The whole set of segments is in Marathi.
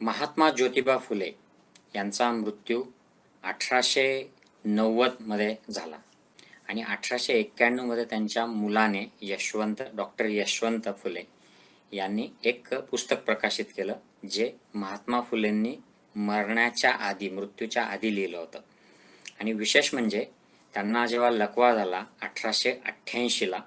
महात्मा ज्योतिबा फुले यांचा मृत्यू अठराशे नव्वदमध्ये झाला. आणि अठराशे एक्क्याण्णवमध्ये त्यांच्या मुलाने यशवंत डॉक्टर यशवंत फुले यांनी एक पुस्तक प्रकाशित केलं जे महात्मा फुलेंनी मरण्याच्या आधी मृत्यूच्या आधी लिहिलं होतं. आणि विशेष म्हणजे त्यांना जेव्हा लकवा झाला अठराशे अठ्ठ्याऐंशीला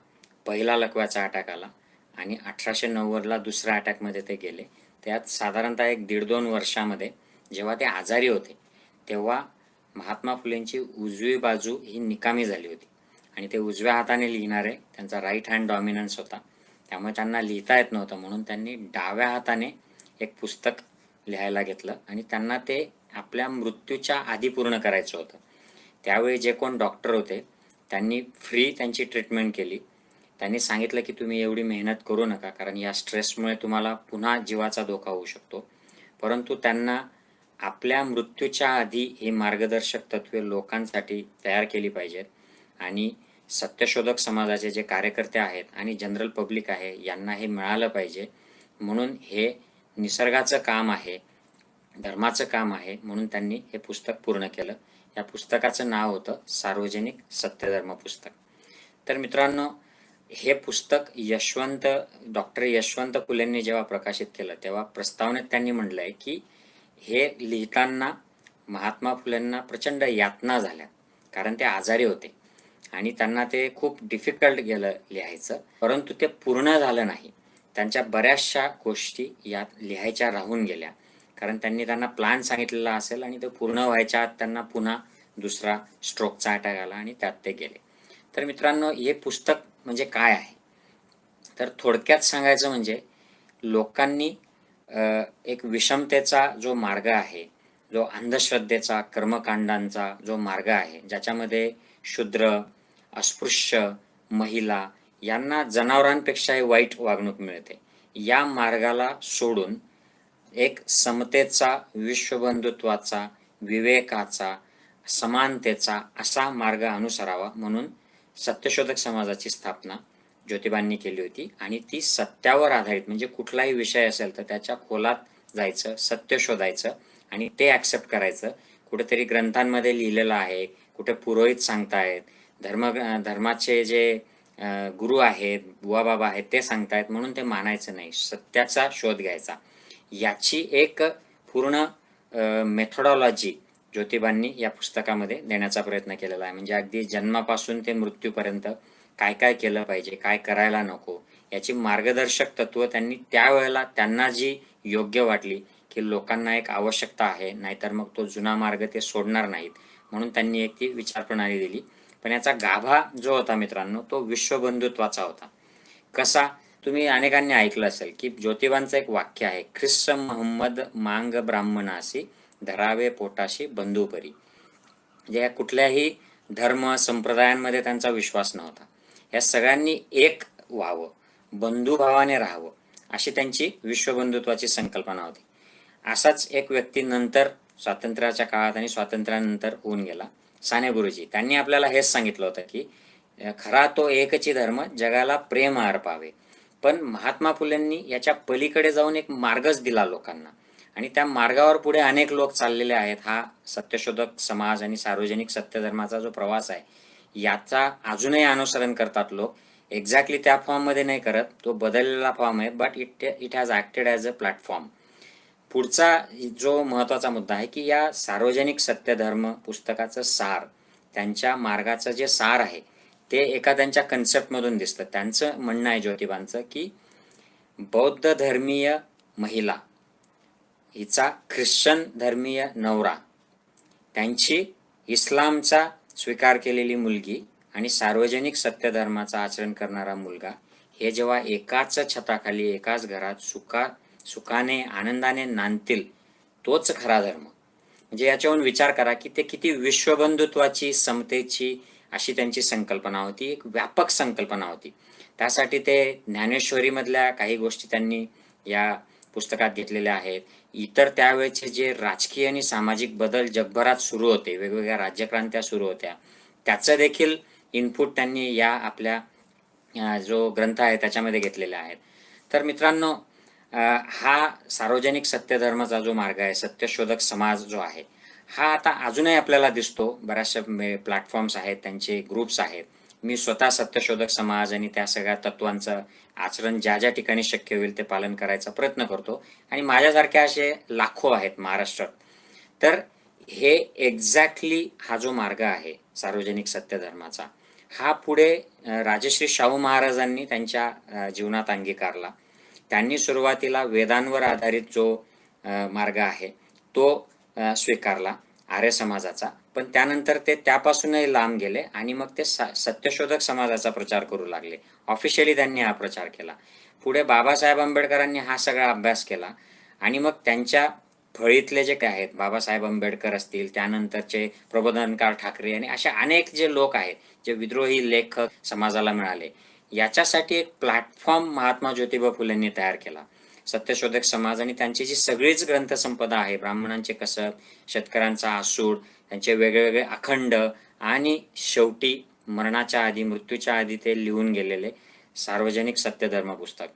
पहिला लकव्याचा अटॅक आला आणि अठराशे नव्वदला दुसऱ्या अटॅकमध्ये ते गेले. त्यात साधारणतः एक दीड दोन वर्षामध्ये जेव्हा ते आजारी होते तेव्हा महात्मा फुलेंची उजवी बाजू ही निकामी झाली होती. आणि ते उजव्या हाताने लिहिणारे त्यांचा राईट हँड डॉमिनन्स होता. त्यामुळे त्यांना लिहिता येत नव्हतं म्हणून त्यांनी डाव्या हाताने एक पुस्तक लिहायला घेतलं आणि त्यांना ते आपल्या मृत्यूच्या आधी पूर्ण करायचं होतं. त्यावेळी जे कोण डॉक्टर होते त्यांनी फ्री त्यांची ट्रीटमेंट केली. त्यांनी सांगितलं की तुम्ही एवढी मेहनत करू नका कारण या स्ट्रेसमुळे तुम्हाला पुन्हा जीवाचा धोका होऊ शकतो. परंतु त्यांना आपल्या मृत्यूच्या आधी ही मार्गदर्शक तत्वे लोकांसाठी तयार केली पाहिजेत. आणि सत्यशोधक समाजाचे जे कार्यकर्ते आहेत आणि जनरल पब्लिक आहे यांना हे मिळालं पाहिजे. म्हणून हे निसर्गाचं काम आहे धर्माचं काम आहे म्हणून त्यांनी हे पुस्तक पूर्ण केलं. या पुस्तकाचं नाव होतं सार्वजनिक सत्यधर्म पुस्तक. तर मित्रांनो हे पुस्तक यशवंत डॉक्टर यशवंत फुलेंनी जेव्हा प्रकाशित केलं तेव्हा प्रस्तावनेत त्यांनी म्हटलं आहे की हे लिहिताना महात्मा फुलेंना प्रचंड यातना झाल्या कारण ते आजारी होते. आणि त्यांना ते खूप डिफिकल्ट गेलं लिहायचं परंतु ते पूर्ण झालं नाही. त्यांच्या बऱ्याचशा गोष्टी यात लिहायच्या राहून गेल्या कारण त्यांनी त्यांना प्लॅन सांगितलेला असेल आणि ते पूर्ण व्हायच्या आत त्यांना पुन्हा दुसरा स्ट्रोकचा अटॅक आला आणि त्यात ते गेले. तर मित्रांनो हे पुस्तक म्हणजे काय आहे? तर थोडक्यात सांगायचं म्हणजे लोकांनी एक विषमतेचा जो मार्ग आहे जो अंधश्रद्धेचा कर्मकांडांचा जो मार्ग आहे ज्याच्यामध्ये शूद्र अस्पृश्य महिला यांना जनावरांपेक्षाही वाईट वागणूक मिळते. या मार्गाला सोडून एक समतेचा विश्वबंधुत्वाचा विवेकाचा समानतेचा असा मार्ग अनुसरावा म्हणून सत्यशोधक समाजाची स्थापना ज्योतिबांनी केली होती आणि ती सत्यावर आधारित म्हणजे कुठलाही विषय असेल तर त्याच्या खोलात जायचं सत्य शोधायचं आणि ते ॲक्सेप्ट करायचं. कुठेतरी ग्रंथांमध्ये लिहिलेलं आहे कुठे पुरोहित सांगतायत धर्म धर्माचे जे गुरु आहेत बुवा बाबा आहेत ते सांगतायत म्हणून ते मानायचं नाही सत्याचा शोध घ्यायचा. याची एक पूर्ण मेथोडॉलॉजी ज्योतिबांनी या पुस्तकामध्ये देण्याचा प्रयत्न केलेला आहे. म्हणजे अगदी जन्मापासून ते मृत्यूपर्यंत काय काय केलं पाहिजे काय करायला नको याची मार्गदर्शक तत्व त्यांनी त्यावेळेला त्यांना जी योग्य वाटली की लोकांना एक आवश्यकता आहे नाहीतर मग तो जुना मार्ग ते सोडणार नाहीत म्हणून त्यांनी एक ती विचारप्रणाली दिली. पण याचा गाभा जो होता मित्रांनो तो विश्वबंधुत्वाचा होता. कसा? तुम्ही अनेकांनी ऐकलं असेल की ज्योतिबांचं एक वाक्य आहे ख्रिस्त मोहम्मद मांग ब्राह्मणासी धरावे पोटाशी बंधुपरी. या कुठल्याही धर्म संप्रदायांमध्ये त्यांचा विश्वास नव्हता. या सगळ्यांनी एक व्हावं बंधुभावाने राहावं अशी त्यांची विश्वबंधुत्वाची संकल्पना होती. असाच एक व्यक्ती नंतर स्वातंत्र्याच्या काळात आणि स्वातंत्र्यानंतर होऊन गेला साने गुरुजी. त्यांनी आपल्याला हेच सांगितलं होतं की खरा तो एकची धर्म जगाला प्रेम अर्पावे पण महात्मा फुलेंनी याच्या पलीकडे जाऊन एक मार्गच दिला लोकांना. आणि त्या मार्गावर पुढे अनेक लोक चाललेले आहेत. हा सत्यशोधक समाज आणि सार्वजनिक सत्यधर्माचा जो प्रवास आहे याचा अजूनही अनुसरण करतात लोक. एक्झॅक्टली त्या फॉर्ममध्ये नाही करत. तो बदललेला फॉर्म आहे but it it has acted as a platform पुढचा जो महत्त्वाचा मुद्दा आहे की या सार्वजनिक सत्यधर्म पुस्तकाचं सार त्यांच्या मार्गाचं जे सार आहे ते एका त्यांच्या कन्सेप्टमधून दिसतं. त्यांचं म्हणणं आहे ज्योतिबांचं की बौद्ध धर्मीय महिला हिचा ख्रिश्चन धर्मीय नवरा. त्यांची इस्लामचा स्वीकार केलेली मुलगी आणि सार्वजनिक सत्यधर्माचं आचरण करणारा मुलगा हे जेव्हा एकाच छताखाली एकाच घरात सुखा सुखाने आनंदाने नांदतील तोच खरा धर्म. म्हणजे याच्यावरून विचार करा की ते किती विश्वबंधुत्वाची समतेची अशी त्यांची संकल्पना होती एक व्यापक संकल्पना होती. त्यासाठी ते ज्ञानेश्वरीमधल्या काही गोष्टी त्यांनी या पुस्तकात घेतलेल्या आहेत. इतर त्यावेळेचे जे राजकीय आणि सामाजिक बदल जगभरात सुरू होते वेगवेगळ्या राज्यक्रांत्या सुरू होत्या त्याचं देखील इनपुट त्यांनी या आपल्या जो ग्रंथ आहे त्याच्यामध्ये घेतलेले आहेत तर मित्रांनो हा सार्वजनिक सत्यधर्माचा जो मार्ग आहे सत्यशोधक समाज जो आहे हा आता अजूनही आपल्याला दिसतो. बऱ्याचशा प्लॅटफॉर्म्स आहेत त्यांचे ग्रुप्स आहेत. मी स्वतः सत्यशोधक समाज आणि त्या सगळ्या तत्वांचं आचरण ज्या ज्या ठिकाणी शक्य होईल ते पालन करायचा प्रयत्न करतो. आणि माझ्यासारखे असे लाखो आहेत महाराष्ट्रात. तर हे एक्झॅक्टली हा जो मार्ग आहे सार्वजनिक सत्यधर्माचा हा पुढे राजश्री शाहू महाराजांनी त्यांच्या जीवनात अंगीकारला. त्यांनी सुरुवातीला वेदांवर आधारित जो मार्ग आहे तो स्वीकारला आर्य समाजाचा. पण त्यानंतर ते त्यापासूनही लांब गेले आणि मग ते सत्यशोधक समाजाचा प्रचार करू लागले. ऑफिशियली त्यांनी हा प्रचार केला. पुढे बाबासाहेब आंबेडकरांनी हा सगळा अभ्यास केला आणि मग त्यांच्या फळीतले जे काय आहेत बाबासाहेब आंबेडकर असतील त्यानंतरचे प्रबोधनकार ठाकरे आणि असे अनेक जे लोक आहेत जे विद्रोही लेखक समाजाला मिळाले याच्यासाठी एक प्लॅटफॉर्म महात्मा ज्योतिबा फुलेंनी तयार केला. सत्यशोधक समाज आणि त्यांची जी सगळीच ग्रंथसंपदा आहे ब्राह्मणांचे कसब शेतकऱ्यांचा आसूड त्यांचे वेगवेगळे अखंड आणि शेवटी मरणाच्या आधी मृत्यूच्या आधी ते लिहून गेलेले सार्वजनिक सत्यधर्म पुस्तक.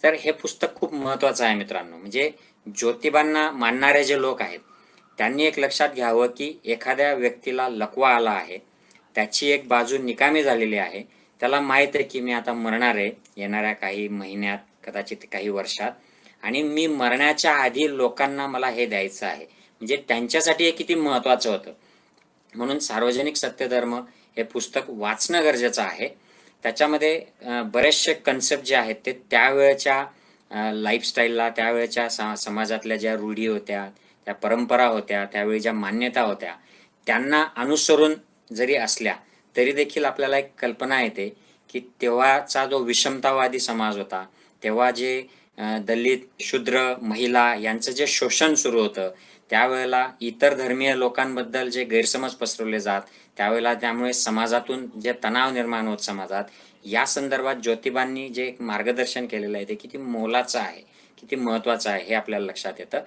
तर हे पुस्तक खूप महत्वाचं आहे मित्रांनो. म्हणजे ज्योतिबांना मानणारे जे लोक आहेत त्यांनी एक लक्षात घ्यावं की एखाद्या व्यक्तीला लकवा आला आहे त्याची एक बाजू निकामी झालेली आहे त्याला माहीत आहे की मी आता मरणार आहे येणाऱ्या काही महिन्यात कदाचित काही वर्षात आणि मी मरण्याच्या आधी लोकांना मला हे द्यायचं आहे. म्हणजे त्यांच्यासाठी हे किती महत्त्वाचं होतं. म्हणून सार्वजनिक सत्यधर्म हे पुस्तक वाचणं गरजेचं आहे. त्याच्यामध्ये बरेचसे कन्सेप्ट जे आहेत ते त्यावेळच्या लाईफस्टाईलला त्यावेळच्या सा समाजातल्या ज्या रूढी होत्या त्या परंपरा होत्या त्यावेळी ज्या मान्यता होत्या त्यांना अनुसरून जरी असल्या तरी देखील आपल्याला एक कल्पना येते की तेव्हाचा जो विषमतावादी समाज होता तेव्हा जे दलित शूद्र महिला यांचं जे शोषण सुरू होतं त्यावेळेला इतर धर्मीय लोकांबद्दल जे गैरसमज पसरवले जात त्यावेळेला त्यामुळे समाजातून जे तणाव निर्माण होत समाजात या संदर्भात ज्योतिबांनी जे एक मार्गदर्शन केलेलं आहे ते किती मोलाचं आहे किती महत्वाचं आहे हे आपल्याला लक्षात येतं.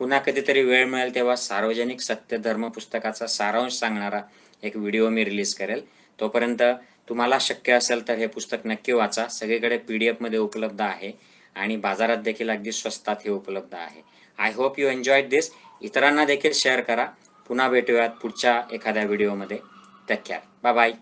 पुन्हा कधीतरी वेळ मिळेल तेव्हा सार्वजनिक सत्यधर्म पुस्तकाचा सारांश सांगणारा एक व्हिडिओ मी रिलीज करेल. तोपर्यंत तुम्हाला शक्य असेल तर हे पुस्तक नक्की वाचा. सगळीकडे पी डी एफमध्ये उपलब्ध आहे. आणि बाजारात देखील अगदी स्वस्तात हे उपलब्ध आहे. I hope you enjoy this इतरांना देखील शेअर करा. पुन्हा भेटूयात पुढच्या एखाद्या व्हिडिओमध्ये टेक केअर बाय बाय